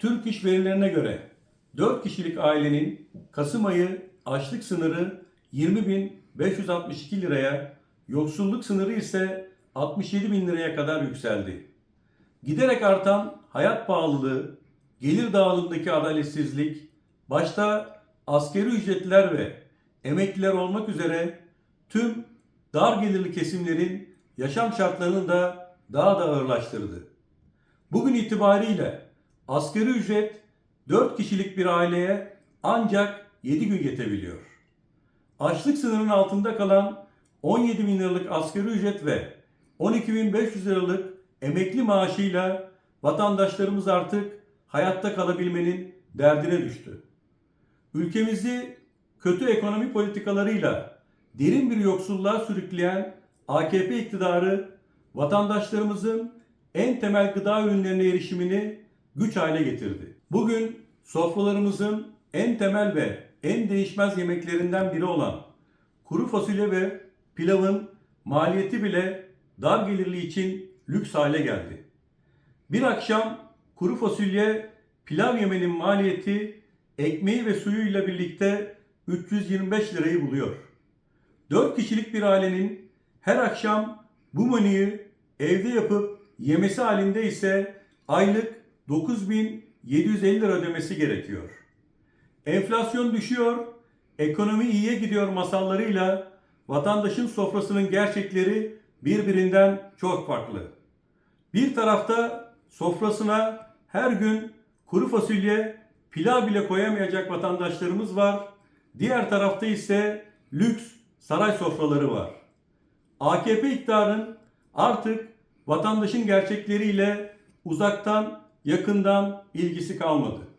Türk İş verilerine göre 4 kişilik ailenin Kasım ayı açlık sınırı 20.562 liraya, yoksulluk sınırı ise 67 bin liraya kadar yükseldi. Giderek artan hayat pahalılığı, gelir dağılımındaki adaletsizlik, başta askeri ücretliler ve emekliler olmak üzere tüm dar gelirli kesimlerin yaşam şartlarını da daha da ağırlaştırdı. Bugün itibariyle asgari ücret 4 kişilik bir aileye ancak 7 gün yetebiliyor. Açlık sınırının altında kalan 17 bin liralık asgari ücret ve 12.500 liralık emekli maaşıyla vatandaşlarımız artık hayatta kalabilmenin derdine düştü. Ülkemizi kötü ekonomi politikalarıyla derin bir yoksulluğa sürükleyen AKP iktidarı vatandaşlarımızın en temel gıda ürünlerine erişimini güç hale getirdi. Bugün sofralarımızın en temel ve en değişmez yemeklerinden biri olan kuru fasulye ve pilavın maliyeti bile dar gelirli için lüks hale geldi. Bir akşam kuru fasulye pilav yemenin maliyeti ekmeği ve suyuyla birlikte 325 lirayı buluyor. 4 kişilik bir ailenin her akşam bu menüyü evde yapıp yemesi halinde ise aylık 9750 lira ödemesi gerekiyor. Enflasyon düşüyor, ekonomi iyiye gidiyor masallarıyla vatandaşın sofrasının gerçekleri birbirinden çok farklı. Bir tarafta sofrasına her gün kuru fasulye, pilav bile koyamayacak vatandaşlarımız var. Diğer tarafta ise lüks saray sofraları var. AKP iktidarın artık vatandaşın gerçekleriyle uzaktan, yakından ilgisi kalmadı.